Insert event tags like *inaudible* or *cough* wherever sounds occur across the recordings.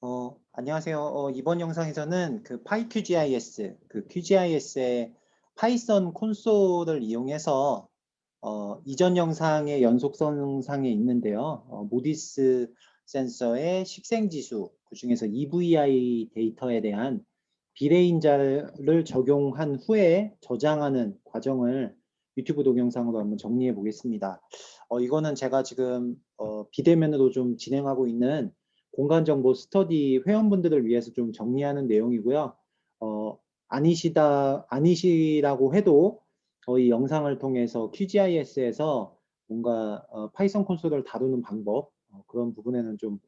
어, 안녕하세요. 어, 이번 영상에서는 그 PyQGIS, 그 QGIS의 파이썬 콘솔을 이용해서 어, 이전 영상의 연속성상에 있는데요. 어, 모디스 센서의 식생지수, 그 중에서 EVI 데이터에 대한 비례인자를 적용한 후에 저장하는 과정을 유튜브 동영상으로 한번 정리해 보겠습니다. 어, 이거는 제가 지금 어, 비대면으로 좀 진행하고 있는 공간 정보 스터디 회원분들을 위해서 좀 정리하는 내용이고요. 어, 아니시다, 아니시라고 해도 저희 영상을 통해서 QGIS에서 뭔가 어, 파이썬 콘솔을 다루는 방법 어, 그런 부분에는 좀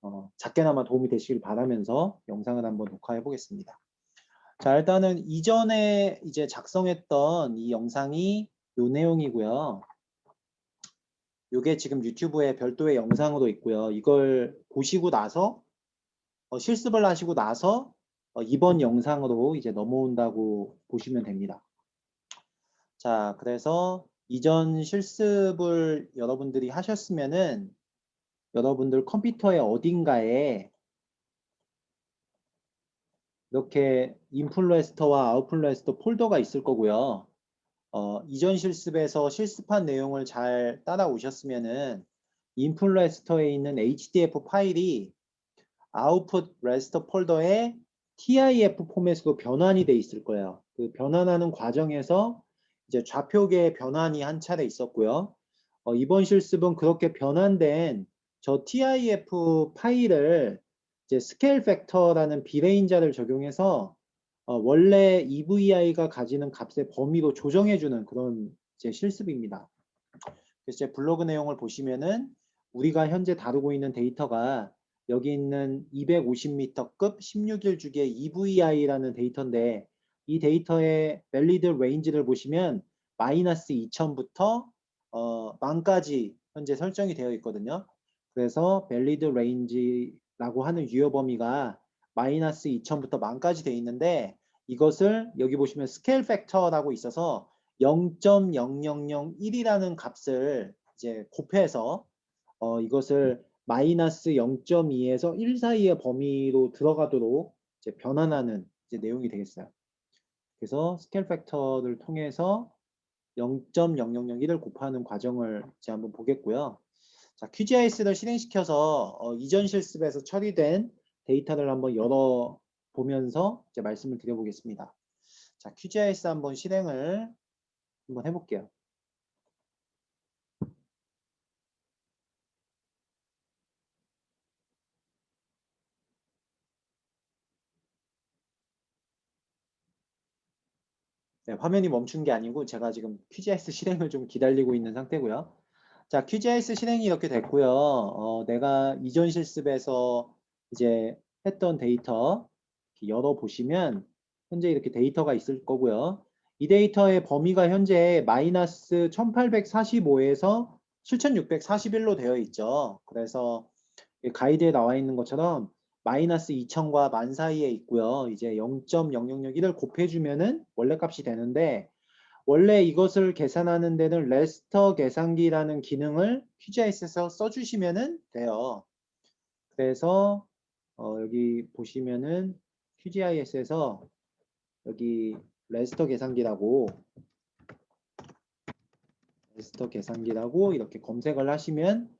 어, 작게나마 도움이 되시길 바라면서 영상을 한번 녹화해 보겠습니다. 자 일단은 이전에 이제 작성했던 이 영상이 요 내용이고요. 요게 지금 유튜브에 별도의 영상으로 있고요. 이걸 보시고 나서 어, 실습을 하시고 나서 어, 이번 영상으로 이제 넘어온다고 보시면 됩니다. 자, 그래서 이전 실습을 여러분들이 하셨으면은 여러분들 컴퓨터의 어딘가에 이렇게 인플루에스터와 아웃플루에스터 폴더가 있을 거고요. 어, 이전 실습에서 실습한 내용을 잘 따라오셨으면은 인플루에스터에 있는 HDF 파일이 아웃풋 레스터 폴더에 TIF 포맷으로 변환이 돼 있을 거예요. 그 변환하는 과정에서 이제 좌표계 변환이 한 차례 있었고요. 어, 이번 실습은 그렇게 변환된 저 TIF 파일을 이제 스케일 팩터라는 비례인자를 적용해서 어, 원래 EVI가 가지는 값의 범위로 조정해주는 그런 이제 실습입니다. 그래서 제 블로그 내용을 보시면은 우리가 현재 다루고 있는 데이터가 여기 있는 250m급 16일 주기의 EVI라는 데이터인데 이 데이터의 밸리드 레인지를 보시면 마이너스 2000부터 어, 만까지 현재 설정이 되어 있거든요. 그래서 밸리드 레인지라고 하는 유효 범위가 마이너스 2000부터 만까지 되어 있는데 이것을 여기 보시면 스케일 팩터라고 있어서 0.0001이라는 값을 이제 곱해서 어, 이것을 마이너스 0.2에서 1 사이의 범위로 들어가도록 이제 변환하는 이제 내용이 되겠어요. 그래서 스케일 팩터를 통해서 0.0001을 곱하는 과정을 이제 한번 보겠고요. 자, QGIS를 실행시켜서 어, 이전 실습에서 처리된 데이터를 한번 열어 보면서 이제 말씀을 드려보겠습니다. 자, QGIS 한번 실행을 한번 해볼게요. 네, 화면이 멈춘 게 아니고 제가 지금 QGIS *laughs* 실행을 좀 기다리고 있는 상태고요. 자, QGIS 실행이 이렇게 됐고요. 어, 내가 이전 실습에서 이제 했던 데이터 열어보시면 현재 이렇게 데이터가 있을 거고요. 이 데이터의 범위가 현재 마이너스 1845에서 7641로 되어 있죠. 그래서 가이드에 나와 있는 것처럼 마이너스 2000과 만 사이에 있고요. 이제 0.0001을 곱해주면은 원래 값이 되는데 원래 이것을 계산하는 데는 레스터 계산기라는 기능을 QGIS에서 써주시면은 돼요. 그래서 어, 여기 보시면은 QGIS에서 여기 레스터 계산기라고 레스터 계산기라고 이렇게 검색을 하시면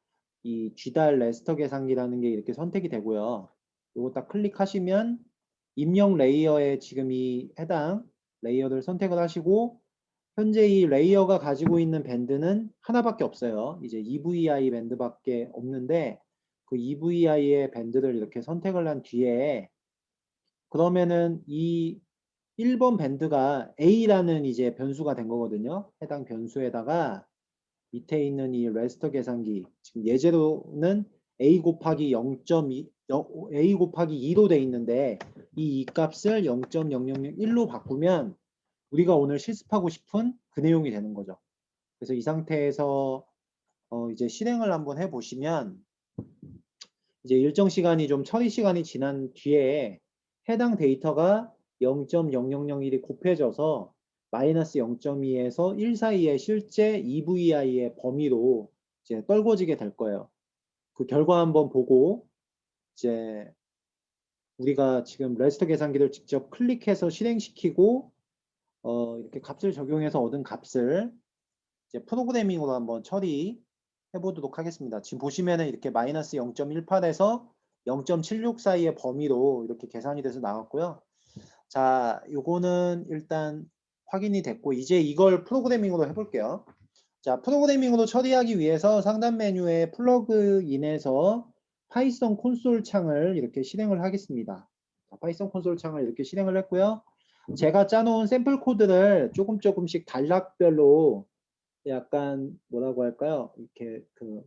이 G달 레스터 계산기라는 게 이렇게 선택이 되고요. 이거 딱 클릭하시면 입력 레이어에 지금 이 해당 레이어를 선택을 하시고 현재 이 레이어가 가지고 있는 밴드는 하나밖에 없어요. 이제 EVI 밴드밖에 없는데 그 EVI의 밴드를 이렇게 선택을 한 뒤에 그러면은 이 1번 밴드가 A라는 이제 변수가 된 거거든요. 해당 변수에다가 밑에 있는 이 레스터 계산기 지금 예제로는 A 곱하기 0.2 A 곱하기 2로 돼 있는데 이, 이 값을 0.0001로 바꾸면 우리가 오늘 실습하고 싶은 그 내용이 되는 거죠. 그래서 이 상태에서 어 이제 실행을 한번 해 보시면 이제 일정 시간이 좀 처리 시간이 지난 뒤에 해당 데이터가 0.0001이 곱해져서 마이너스 0.2에서 1 사이의 실제 EVI의 범위로 이제 떨궈지게 될 거예요. 그 결과 한번 보고 이제 우리가 지금 레스터 계산기를 직접 클릭해서 실행시키고 어, 이렇게 값을 적용해서 얻은 값을 이제 프로그래밍으로 한번 처리해 보도록 하겠습니다. 지금 보시면은 이렇게 마이너스 0.18에서 0.76 사이의 범위로 이렇게 계산이 돼서 나왔고요. 자, 요거는 일단 확인이 됐고 이제 이걸 프로그래밍으로 해볼게요. 자, 프로그래밍으로 처리하기 위해서 상단 메뉴에 플러그인에서 파이썬 콘솔 창을 이렇게 실행을 하겠습니다. 자, 파이썬 콘솔 창을 이렇게 실행을 했고요. 제가 짜놓은 샘플 코드를 조금 조금씩 단락별로 약간 뭐라고 할까요? 이렇게 그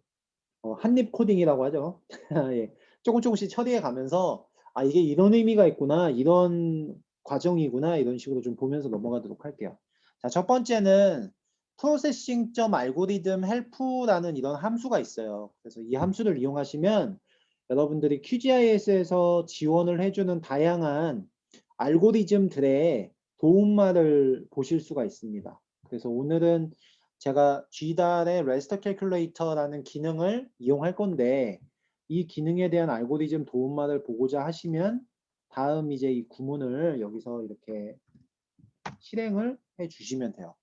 어, 한입 코딩이라고 하죠. *laughs* 예. 조금 조금씩 처리해 가면서 아 이게 이런 의미가 있구나 이런 과정이구나 이런 식으로 좀 보면서 넘어가도록 할게요. 자, 첫 번째는 processing.algorithm help라는 이런 함수가 있어요. 그래서 이 함수를 이용하시면 여러분들이 QGIS에서 지원을 해주는 다양한 알고리즘들의 도움말을 보실 수가 있습니다. 그래서 오늘은 제가 G달의 Raster Calculator라는 기능을 이용할 건데 이 기능에 대한 알고리즘 도움말을 보고자 하시면 다음 이제 이 구문을 여기서 이렇게 실행을 해 주시면 돼요.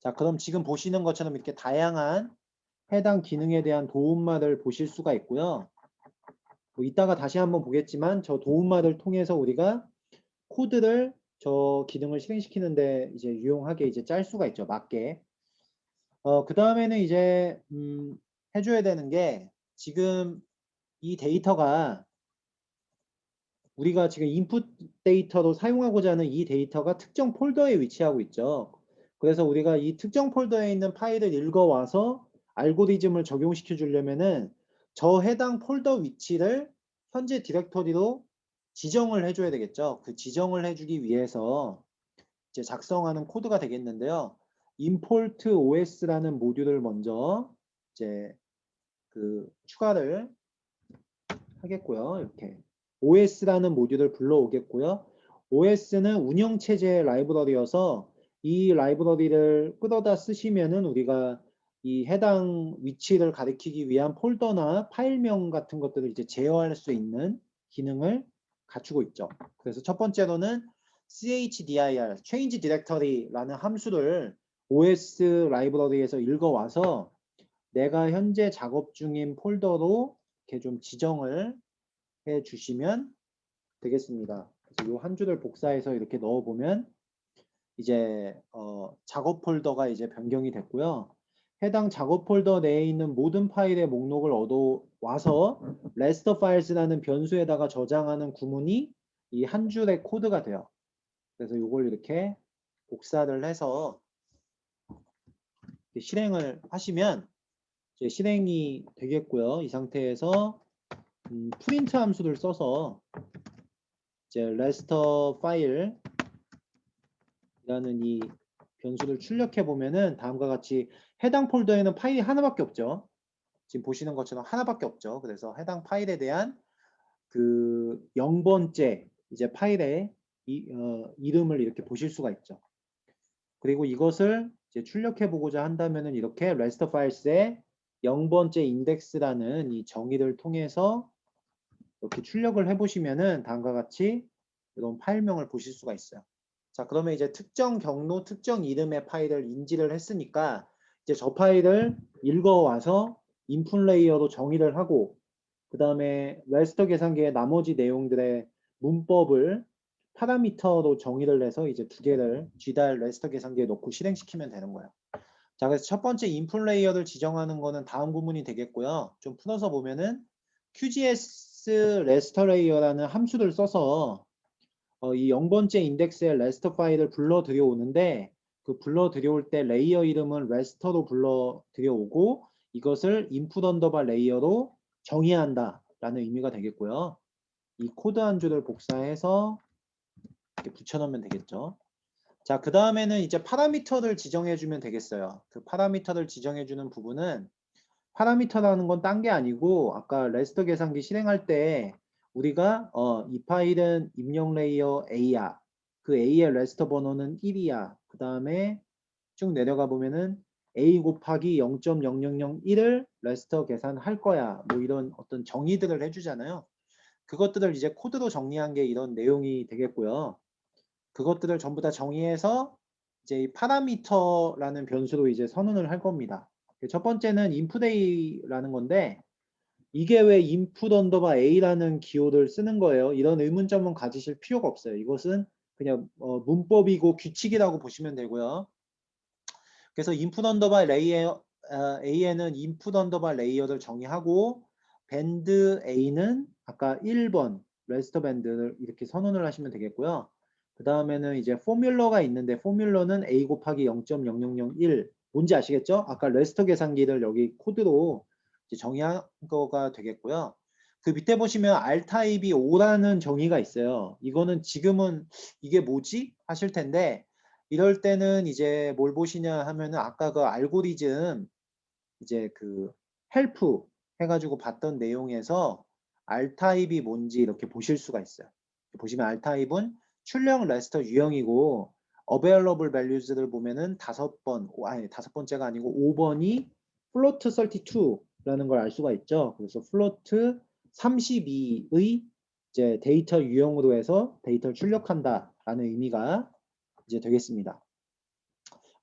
자, 그럼 지금 보시는 것처럼 이렇게 다양한 해당 기능에 대한 도움말을 보실 수가 있고요. 뭐 이따가 다시 한번 보겠지만 저 도움말을 통해서 우리가 코드를 저 기능을 실행시키는데 이제 유용하게 이제 짤 수가 있죠. 맞게. 어, 그 다음에는 이제, 음, 해줘야 되는 게 지금 이 데이터가 우리가 지금 인풋 데이터로 사용하고자 하는 이 데이터가 특정 폴더에 위치하고 있죠. 그래서 우리가 이 특정 폴더에 있는 파일을 읽어와서 알고리즘을 적용시켜 주려면은 저 해당 폴더 위치를 현재 디렉터리로 지정을 해줘야 되겠죠. 그 지정을 해주기 위해서 이제 작성하는 코드가 되겠는데요. import os라는 모듈을 먼저 이제 그 추가를 하겠고요. 이렇게 os라는 모듈을 불러오겠고요. os는 운영체제 라이브러리여서 이 라이브러리를 끌어다 쓰시면은 우리가 이 해당 위치를 가리키기 위한 폴더나 파일명 같은 것들을 이제 제어할 수 있는 기능을 갖추고 있죠. 그래서 첫 번째로는 chdir, change directory라는 함수를 os 라이브러리에서 읽어와서 내가 현재 작업 중인 폴더로 이렇게 좀 지정을 해 주시면 되겠습니다. 그래서 이 한 줄을 복사해서 이렇게 넣어 보면 이제 어, 작업 폴더가 이제 변경이 됐고요. 해당 작업 폴더 내에 있는 모든 파일의 목록을 얻어 와서 레스터 파일스라는 변수에다가 저장하는 구문이 이 한 줄의 코드가 돼요. 그래서 이걸 이렇게 복사를 해서 실행을 하시면 이제 실행이 되겠고요. 이 상태에서 음, 프린트 함수를 써서 이제 레스터 파일이라는 이 변수를 출력해 보면은 다음과 같이 해당 폴더에는 파일이 하나밖에 없죠. 지금 보시는 것처럼 하나밖에 없죠. 그래서 해당 파일에 대한 그 0번째 이제 파일의 이, 어, 이름을 이렇게 보실 수가 있죠. 그리고 이것을 이제 출력해 보고자 한다면은 이렇게 레스터 파일스의 0번째 인덱스라는 이 정의를 통해서 이렇게 출력을 해 보시면은 다음과 같이 이런 파일명을 보실 수가 있어요. 자, 그러면 이제 특정 경로, 특정 이름의 파일을 인지를 했으니까 이제 저 파일을 읽어와서 인풋 레이어로 정의를 하고 그 다음에 레스터 계산기의 나머지 내용들의 문법을 파라미터로 정의를 해서 이제 두 개를 G달 레스터 계산기에 넣고 실행시키면 되는 거예요. 자, 그래서 첫 번째 인풋 레이어를 지정하는 거는 다음 구문이 되겠고요. 좀 풀어서 보면은 QGS 레스터 레이어라는 함수를 써서 어, 이 0번째 인덱스의 레스터 파일을 불러 들여오는데 그 불러 들여올 때 레이어 이름은 레스터로 불러 들여오고 이것을 인풋 언더바 레이어로 정의한다 라는 의미가 되겠고요. 이 코드 한 줄을 복사해서 이렇게 붙여놓으면 되겠죠. 자, 그 다음에는 이제 파라미터를 지정해 주면 되겠어요. 그 파라미터를 지정해 주는 부분은 파라미터라는 건 딴 게 아니고 아까 레스터 계산기 실행할 때 우리가 어, 이 파일은 입력 레이어 A야. 그 A의 레스터 번호는 1이야. 그 다음에 쭉 내려가 보면은 A 곱하기 0.0001을 레스터 계산할 거야. 뭐 이런 어떤 정의들을 해주잖아요. 그것들을 이제 코드로 정리한 게 이런 내용이 되겠고요. 그것들을 전부 다 정의해서 이제 이 파라미터라는 변수로 이제 선언을 할 겁니다. 첫 번째는 inputA라는 건데 이게 왜 input 언더바 A라는 기호를 쓰는 거예요. 이런 의문점은 가지실 필요가 없어요. 이것은 그냥 어, 문법이고 규칙이라고 보시면 되고요. 그래서 input 언더바 레이어 어, A에는 input 언더바 레이어를 정의하고 밴드 A는 아까 1번 레스터 밴드를 이렇게 선언을 하시면 되겠고요. 그 다음에는 이제 포뮬러가 있는데 포뮬러는 A 곱하기 0.0001 뭔지 아시겠죠? 아까 레스터 계산기를 여기 코드로 정의한 거가 되겠고요. 그 밑에 보시면 R 타입이 5라는 정의가 있어요. 이거는 지금은 이게 뭐지? 하실 텐데 이럴 때는 이제 뭘 보시냐 하면은 아까 그 알고리즘 이제 그 헬프 해가지고 봤던 내용에서 R 타입이 뭔지 이렇게 보실 수가 있어요. 보시면 R 타입은 출력 레스터 유형이고 available values를 보면은 다섯 번 아니 다섯 번째가 아니고 5번이 float 32라는 걸 알 수가 있죠. 그래서 float 32의 이제 데이터 유형으로 해서 데이터를 출력한다라는 의미가 이제 되겠습니다.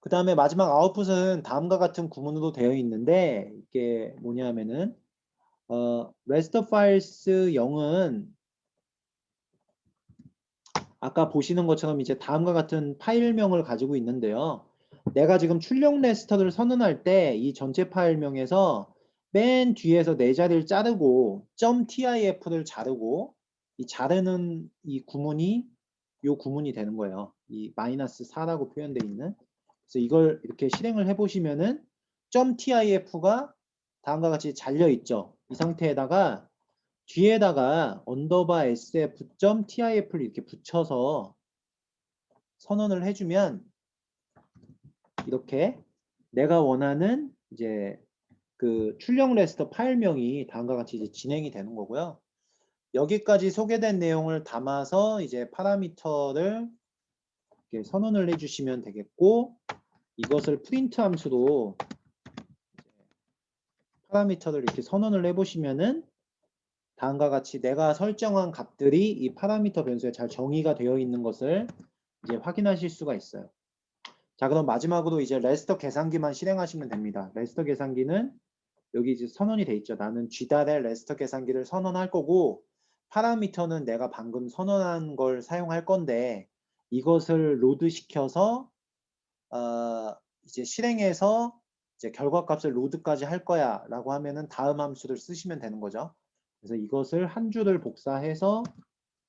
그 다음에 마지막 아웃풋은 다음과 같은 구문으로 되어 있는데 이게 뭐냐면은 어, rest files 0은 아까 보시는 것처럼 이제 다음과 같은 파일명을 가지고 있는데요. 내가 지금 출력 레스터를 선언할 때 이 전체 파일명에서 맨 뒤에서 네 자리를 자르고 .tif를 자르고 이 자르는 이 구문이 요 구문이 되는 거예요. 이 마이너스 4라고 표현되어 있는. 그래서 이걸 이렇게 실행을 해보시면은 .tif가 다음과 같이 잘려 있죠. 이 상태에다가 뒤에다가 언더바 sf.tif를 이렇게 붙여서 선언을 해주면 이렇게 내가 원하는 이제 그 출력 레스터 파일명이 다음과 같이 이제 진행이 되는 거고요. 여기까지 소개된 내용을 담아서 이제 파라미터를 이렇게 선언을 해주시면 되겠고 이것을 프린트 함수로 파라미터를 이렇게 선언을 해보시면은 다음과 같이 내가 설정한 값들이 이 파라미터 변수에 잘 정의가 되어 있는 것을 이제 확인하실 수가 있어요. 자, 그럼 마지막으로 이제 레스터 계산기만 실행하시면 됩니다. 레스터 계산기는 여기 이제 선언이 돼 있죠. 나는 G달의 레스터 계산기를 선언할 거고 파라미터는 내가 방금 선언한 걸 사용할 건데 이것을 로드 시켜서 어, 이제 실행해서 이제 결과값을 로드까지 할 거야 라고 하면은 다음 함수를 쓰시면 되는 거죠. 그래서 이것을 한 줄을 복사해서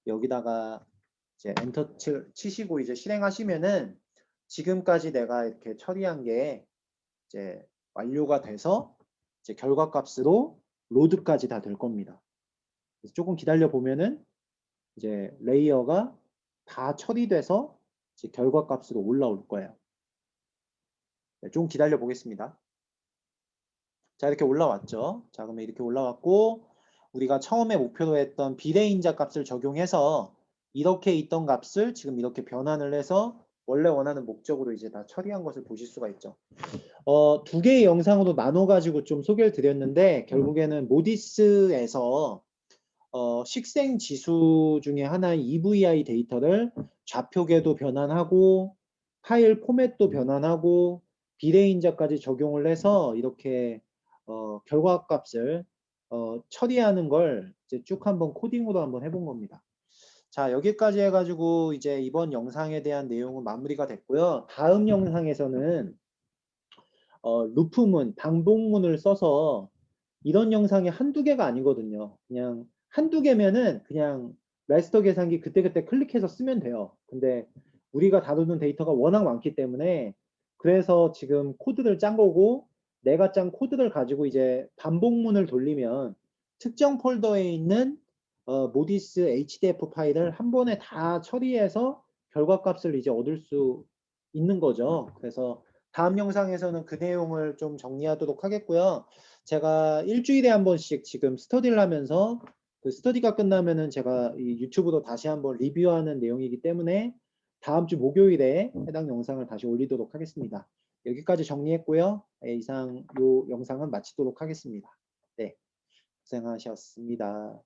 여기다가 이제 엔터 치시고 이제 실행하시면은 지금까지 내가 이렇게 처리한 게 이제 완료가 돼서 이제 결과 값으로 로드까지 다 될 겁니다. 조금 기다려 보면은 이제 레이어가 다 처리돼서 이제 결과 값으로 올라올 거예요. 네, 좀 기다려 보겠습니다. 자 이렇게 올라왔죠. 자 그러면 이렇게 올라왔고 우리가 처음에 목표로 했던 비례인자 값을 적용해서 이렇게 있던 값을 지금 이렇게 변환을 해서 원래 원하는 목적으로 이제 다 처리한 것을 보실 수가 있죠. 어, 두 개의 영상으로 나눠가지고 좀 소개를 드렸는데 결국에는 모디스에서 어, 식생 지수 중에 하나인 EVI 데이터를 좌표계도 변환하고 파일 포맷도 변환하고 비례인자까지 적용을 해서 이렇게 어, 결과값을 어, 처리하는 걸 이제 쭉 한번 코딩으로 한번 해본 겁니다. 자 여기까지 해가지고 이제 이번 영상에 대한 내용은 마무리가 됐고요. 다음 영상에서는 어, 루프문, 반복문을 써서 이런 영상이 한두 개가 아니거든요. 그냥 한두 개면은 그냥 레스터 계산기 그때그때 클릭해서 쓰면 돼요. 근데 우리가 다루는 데이터가 워낙 많기 때문에 그래서 지금 코드를 짠 거고 내가 짠 코드를 가지고 이제 반복문을 돌리면 특정 폴더에 있는 어, 모디스 HDF 파일을 한 번에 다 처리해서 결과값을 이제 얻을 수 있는 거죠. 그래서 다음 영상에서는 그 내용을 좀 정리하도록 하겠고요. 제가 일주일에 한 번씩 지금 스터디를 하면서 그 스터디가 끝나면은 제가 이 유튜브로 다시 한번 리뷰하는 내용이기 때문에 다음 주 목요일에 해당 영상을 다시 올리도록 하겠습니다. 여기까지 정리했고요. 네, 이상 이 영상은 마치도록 하겠습니다. 네, 고생하셨습니다.